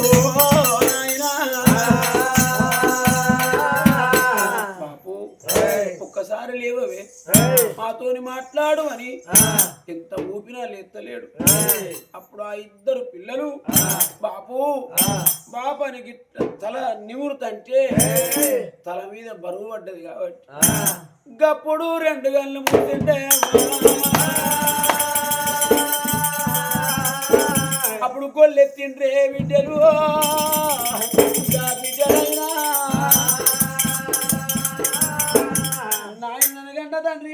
ఓ ఒక్కసారి లేవవే. మాతోని మాట్లాడు అని ఎంత ఊపినా లేత్తలేడు. అప్పుడు ఆ ఇద్దరు పిల్లలు బాపు బాపాని గిట్ల తల నివురుతంటే తల మీద బరువు పడ్డది కాబట్టి. గప్పుడు రెండు గన్లు ముట్టింటే అప్పుడు కొల్లెత్తిండ్రే బిడ్డలు. బిడ్డలైనా. నాయన గంట తండ్రి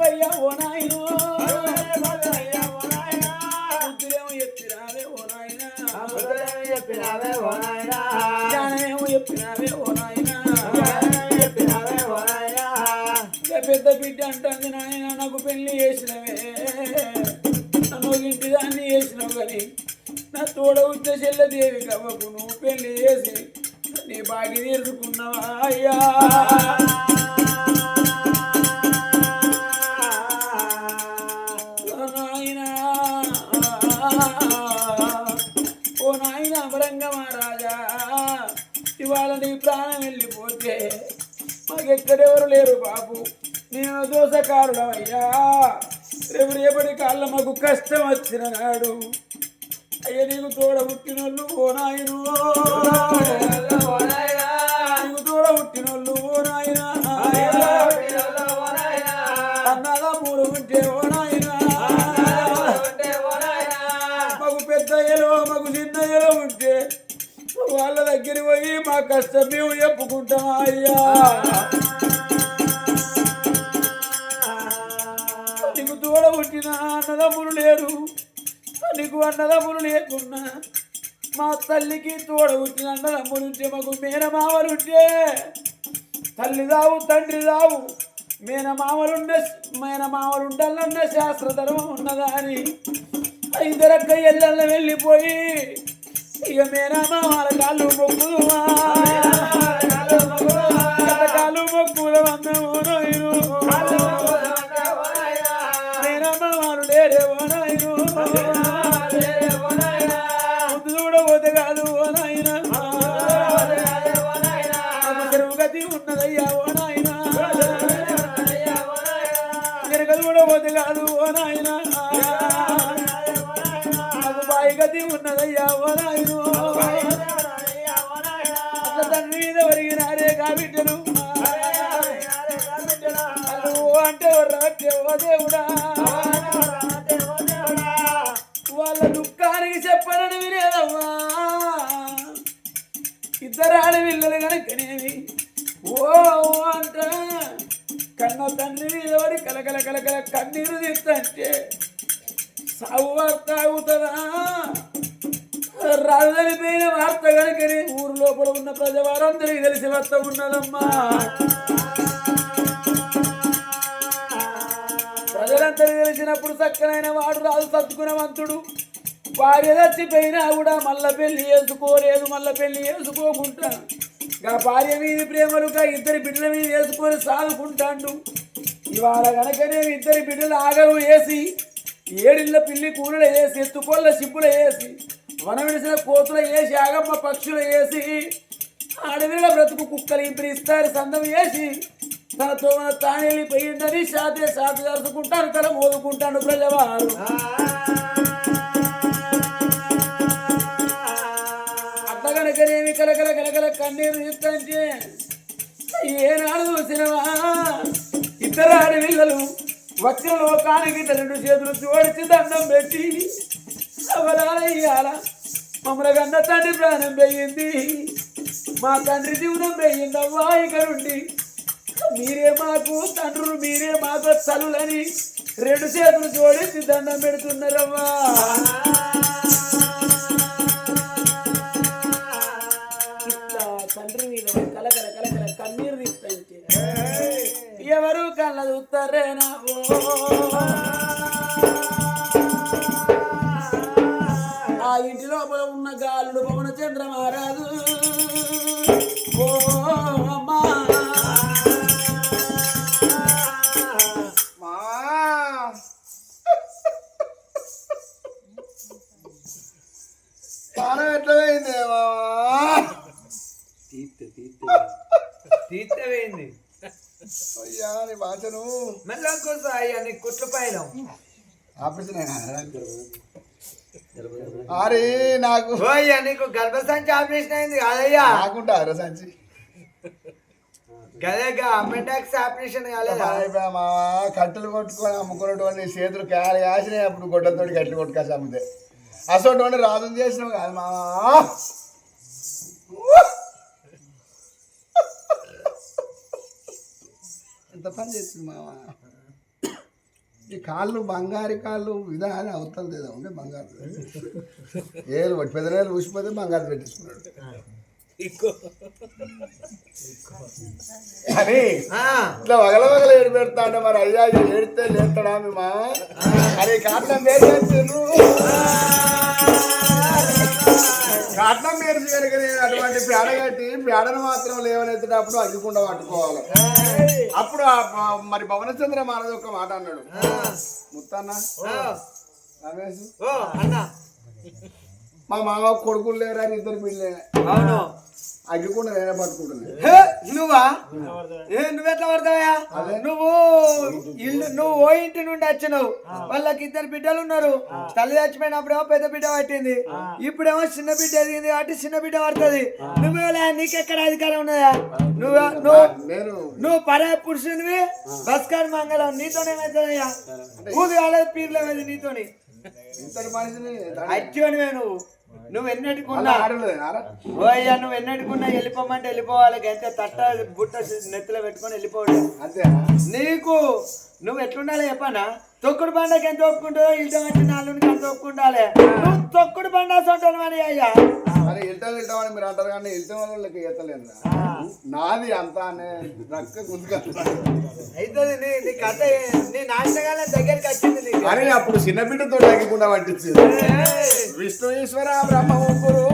వెళ్ళిపోతివయ్యా ఓ నాయనో. బుద్ధిరేమో చెప్పినావే ఓ నాయనా. జ్ఞానమేమో చెప్పినావే ఓ నాయనా. పెద్ద బిడ్డ అంటుంది నాయన నాకు పెళ్ళి చేసినవే నన్ను ఇంటి దాన్ని చేసినావు కానీ నా తోడ ఉచ్చ చెల్లదేవి కవ్వకు నువ్వు పెళ్ళి చేసి నీ బాగి తీర్చుకున్నావా అయ్యా మాకెక్కడెవరు లేరు బాబు? నేను దోషకారుడమయ్యా రేపు రేపటి కాళ్ళ మాకు కష్టం వచ్చిన నాడు. అయ్యా నీకు తోడ పుట్టినోళ్ళు ఓ నాయను. నీకు తోడ పుట్టినోళ్ళు ఓ నాయన. పోయి మా చెప్పుకుంటాం అయ్యా? నీకు తోడ పుట్టిన అన్నదమ్ములు లేరు. నీకు అన్నదమ్ములు లేకున్నా మా తల్లికి తోడ పుట్టిన అన్నదమ్ములు ఉంటే మాకు మేన ఉంటే తల్లి రావు తండ్రి రావు మేనమామలుండ మేనమామలు ఉండాలన్న శాస్త్ర ధర్మం ఉన్నదా అని ఇద్దరక్క ఎల్లల్లో వెళ్ళిపోయి ఇక మేనమామల కాళ్ళు మొక్కుదుమా గతి ఉన్నదయ్యా ఓ తండ్రి మీద ఒరిగినారే కాబిడ్డలు అంటే దేవుడా. వాళ్ళ దుఃఖానికి చెప్పనని వినేదమ్మా ఇద్దరు ఆడపిల్లలు కనుకనేవి. ఓ ఓ అంట. కన్న తండ్రి మీద పడి కలకల కలకల కన్నీరు తీస్తంటే సాగు వార్త అవుతుందా వార్త కనుకని ఊరు లోపల ఉన్న ప్రజవారందరికీ తెలిసి వార్త ఉన్నదమ్మా ప్రజలందరూ తెలిసినప్పుడు చక్కనైన వాడు రాజు సత్తుకునవంతుడు భార్య చచ్చిపోయినా కూడా మళ్ళా పెళ్ళి చేసుకోలేదు మళ్ళా పెళ్ళి చేసుకోకుండా గా భార్య మీద ప్రేమలుగా ఇద్దరి బిడ్డల మీద వేసుకొని సాగుకుంటాడు. ఇవాళ గనక నేను ఇద్దరి బిడ్డలు ఆగరు వేసి ఏడిళ్ళ పిల్లి కూరలు వేసి ఎత్తుకోళ్ళ సిప్పులు వేసి వన విడిసిన కోతులు వేసి ఆగమ్మ పక్షులు వేసి అడవిలో బ్రతుకు కుక్కలు ఇంపిరిస్తారు సందం వేసి తనతో మన తాను వెళ్ళిపోయిందని సాతే సాతి జరుపుకుంటాను తల మోదుకుంటాను ప్రజవారు. అట్లా కనుకనేమి కలకల కలకల కన్నీరు ఇస్తుంటే ఏనాడు చూసినవా? ఇద్దరు ఆడపిల్లలు వచ్చిన లోకానికి రెండు చేతులు జోడించి దండం పెట్టి అవలాలయ్యాల? మమ్మల్ని కన్న తండ్రి ప్రాణం పెయ్యింది మా తండ్రి జీవనం పోయిందవ్వా ఇక నుండి మీరే మాకు తండ్రులు మీరే మాకు చలులని రెండు చేతులు జోడించి దండం పెడుతున్నారవ్వా కళ్ళ చూస్తారేనా ఆ ఆపరేషన్ అరే నాకు అయ్యా నీకు గర్భసంచి ఆపరేషన్ అయింది కాదయ్యా. నాకుంటా అరే సంచి. గదేగా అమెండాక్స్ ఆపరేషన్ కాలేదా? అయిపోయా మా కట్టెలు కొట్టుకొని అమ్ముకున్నటువంటి చేతులు కాలి కాసినాయి అప్పుడు గొడ్డలతో కట్టెలు కొట్టుకాసి అమ్మితే. అసలు రాజు చేసినావు కాదు మా ఎంత పని చేస్తుంది మావా? ఈ కాళ్ళు బంగారు కాళ్ళు విధానం అవతల లేదా ఉండే బంగారు ఏలు పట్టి పెద్దనేలు ఊసిపోతే బంగారు పెట్టించుకున్నాడు అని ఆ, ఇట్లా వగల వగల ఏడు పెడతా అంటే మరి. అయ్యా ఏడితే లేస్తాడా మీ మా? అరే వేరు కాట్లం వేరు చేయగలిగిన అటువంటి పేడ కట్టి పేడను మాత్రం లేవనెత్తేటప్పుడు అగ్గికుండా పట్టుకోవాలి. అప్పుడు మరి భవనచంద్ర మానది ఒక మాట అన్నాడు. ముత్తన్న రమేష్ మా మామ కొడుకులు లేరా ఇద్దరు పిల్లలే. అవును. అగ్గికుండా నేనే పట్టుకుంటున్నాను హే, నువ్వా? ఏ నువ్వెట్లా పడతావా నువ్వు ఇల్లు నువ్వు ఓ ఇంటి నుండి వచ్చినావు. వాళ్ళకి ఇద్దరు బిడ్డలు ఉన్నారు. తల్లి చచ్చిపోయినప్పుడేమో పెద్ద బిడ్డ పట్టింది. ఇప్పుడేమో చిన్న బిడ్డ ఎదిగింది కాబట్టి చిన్న బిడ్డ పడుతుంది. నువ్వు నీకెక్కడ అధికారం ఉన్నదా? నువ్వు నువ్వు నేను నువ్వు పరే పురుషునివి? బస్కార్ మంగళం నీతోనేమైతుందయ్యా ఊది కాలేదు పీర్లేమేది నీతోని. ఇంతటి మనిషిని అచ్చోనివే నువ్వు. నువ్వు ఓ అయ్యా నువ్వు ఎన్నటికున్నా వెళ్ళిపోమంటే వెళ్ళిపోవాలి. గంటే తట్ట బుట్ట నెత్తిలో పెట్టుకొని వెళ్ళిపోవడం అంతేనా నీకు నువ్వు ఎట్లుండాలి చెప్పనా? తొక్కుడు బండకి ఎంత ఒప్పుకుంటుందో ఇల్టం వచ్చి నాలుగునికి అంత ఒప్పుకుండాలి. నువ్వు తొక్కుడు బండ సొంటాను అని అయ్యా. మరి ఇల్టం ఇల్టం అని మీరు అంటారు కానీ ఇల్టం వాళ్ళకి ఈతలేదు నాది అంతా అనే రక్క గుంతుక అవుతుంది నీ నీ కథ నీ నాటకాల దగ్గరికి వచ్చింది నీకు. అని అప్పుడు చిన్న బిడ్డతో తగ్గకుండా పట్టించింది. విష్ణు ఈశ్వర బ్రహ్మ ముగ్గురు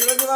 శివశివ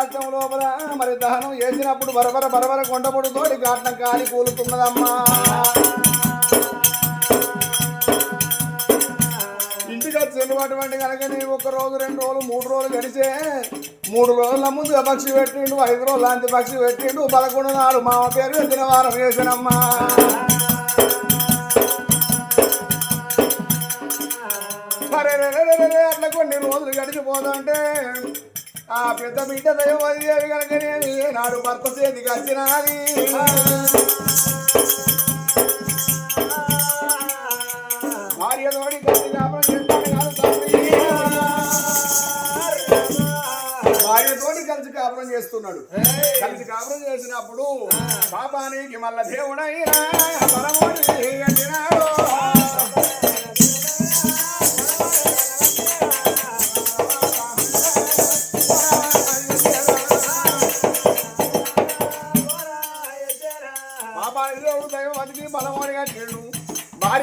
కాష్టం లోపల మరి దహనం చేసినప్పుడు బరబర బరబర కొండపడు తోడి కాటం కాలి కూలుతున్నదమ్మా. ఇంటికి వచ్చినటువంటి కనుక నీవు ఒక రోజు రెండు రోజులు మూడు రోజులు గడిచే మూడు రోజుల ముందు పక్షి పెట్టిండు ఐదు రోజులు లాంటి పక్షి పెట్టిండు పదకొండు నాడు మామ పేరు పెట్టిన వారం వేసినమ్మా అట్లా కొన్ని రోజులు గడిచిపోతుంటే ఆ పెద్ద బిడ్డ దైవం అది నాడు భర్త చేతికి భార్య తోడి కలిసి కాపురం చేస్తాడు కాదు తండ్రి. భార్యతోటి కలిసి కాపురం చేస్తున్నాడు. కలిసి కాపురం చేసినప్పుడు పాపానికి మళ్ళా దేవుడైనా పరమోడి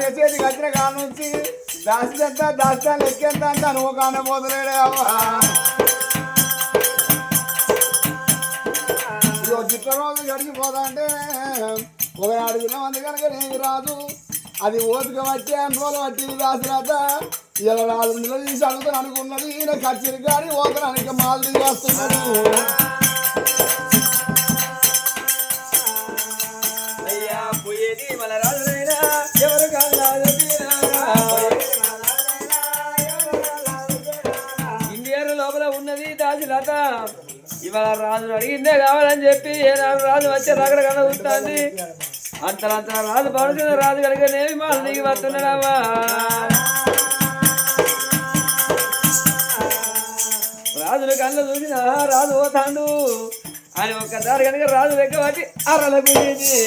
వచ్చిన కాడ నుంచి దాస్త దాస్తా లెక్కెంత అంటే నువ్వు కానపోతలేడే అవ్వా. ఇగో గిట్ల రోజు గడిచిపోతా అంటే ఒకనాడు తినమంది కనుక నేను రాదు. అది ఓపిక వచ్చే అన్ని రోజులు పట్టింది దాసరాత ఇలా నాలుగు నెలలు తీసి అడుగుతాను అనుకున్నది. ఈయన కచ్చిరి కానీ ఓతనానికి మాదిరి వస్తున్నాడు ఇవాళ రాజు అడిగిందే కావాలని చెప్పి ఏ రాజు రాజు వచ్చే రగడ కన్నా చూస్తుంది. అంతలంత రాజు పడుతున్న రాజు కనుకనేమి మాలు దిగి వస్తున్నాడమ్మా రాజుల కళ్ళు చూసిన రాజు పోతాండు. అని ఒక్కసారి కనుక రాజు లెక్క పట్టి అరల గురించి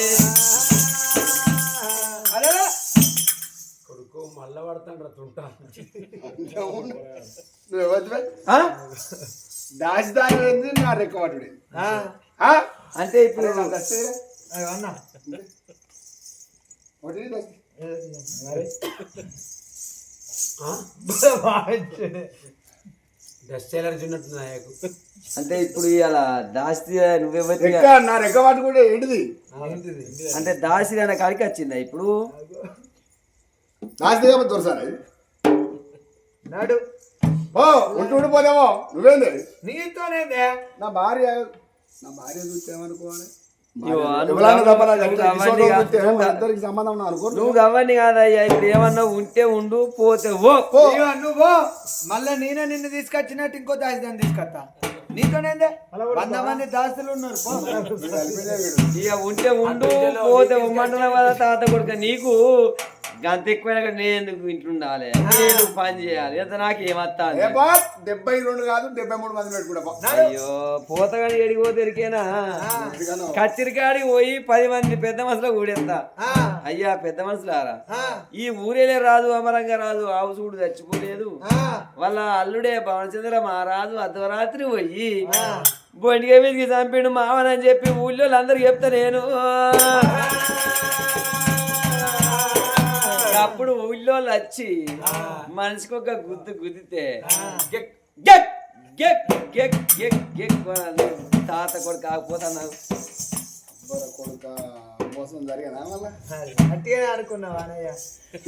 మళ్ళా పడతాడు తుంటా? దాచి దాని నా రెక్కవాటుడే అంటే ఇప్పుడు అన్న. డస్ట్ ఎలర్జీ ఉన్నట్టు నాయకు అంటే ఇప్పుడు ఇలా దాసి నువ్వెవరి రెక్క నా రెక్కవాటు కూడా ఏంటిది? అంటే దాసి అనే కాడికి వచ్చిందా ఇప్పుడు? కాబట్టి దొరసారా? నాడు. ఓ ఉంటూ ఉండిపోదేమో. నువ్వేంది? నీతోనేదే. నా భార్య. నా భార్య చూస్తే ఏమనుకోవాలి? నువ్వు. అవన్నీ కాదు. ఇద్దరికి సంబంధం అనుకో. నువ్వు కాదయ్యా ఇప్పుడు ఏమన్నా ఉంటే ఉండు పోతే ఓ నువ్వు మళ్ళీ నేనే నిన్ను తీసుకొచ్చినట్టు ఇంకో దాసిదాన్ని తీసుకొస్తా. నీతోనేదే? వంద మంది దాసులు ఉన్నారు. ఇక ఉంటే ఉండు పోతే ఉమ్మంటున్న వల్ల తాత కొడుక నీకు గంత ఎక్కువైనా కూడా నేను ఎందుకు ఇంట్లుండాలి నేను పని చేయాలి. ఎంత నాకు ఏమత్తా డెబ్బై రెండు కాదు డెబ్బై మూడు మంది పెట్టుకుంటా. అయ్యో పోతగాని ఎడికి పోతే ఎరికేనా? కచ్చిరికాడికి పోయి పది మంది పెద్ద మనుషులు కూడేస్తా ఆ, అయ్యా పెద్ద మనుషులారా? ఆ, ఈ ఊరేలే రాదు అమరంగా రాదు ఆవు చూడు చచ్చిపోలేదు. వాళ్ళ అల్లుడే భవనచంద్ర మహారాజు అర్ధరాత్రి పోయి బొండిగా మీదకి చంపిండు మావనని చెప్పి ఊళ్ళో అందరికి చెప్తా నేను. అప్పుడు ఊళ్ళో వచ్చి మనిషికి ఒక గుద్దు గుద్దితే గెక్ గెక్ గెక్ గెక్ తాత కొడుక అన్నయ్య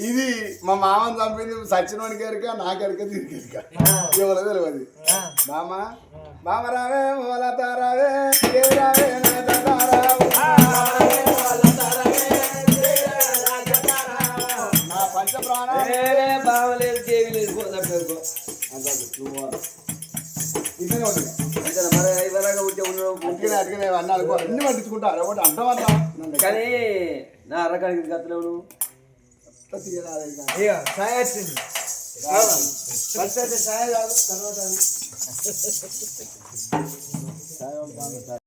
ఇది మా మామని చంపింది సచ్చినోనికి ఎరిక నాకు ఎరిక దీనికి ఎరిక ఎవరో తెలియదు ఆ, మామ మామ రావే మొలత రావే దేవి రావే నా తాత రావు. బావలేదు దేవి లేదు పోతా పేరుకో ఇద్దరే అంతేనా మరి ఇవరంగా ఉంటే అట్టిగానే అట్టిగానే అన్నీ అనుకో అన్ని పట్టించుకుంటారు ఒకటి అర్థమంతా కానీ నా అరకానికి గతలేవు నువ్వు తీయరాదు ఇక. సాయ వచ్చింది ఫస్ట్ అయితే సాయ కాదు తర్వాత.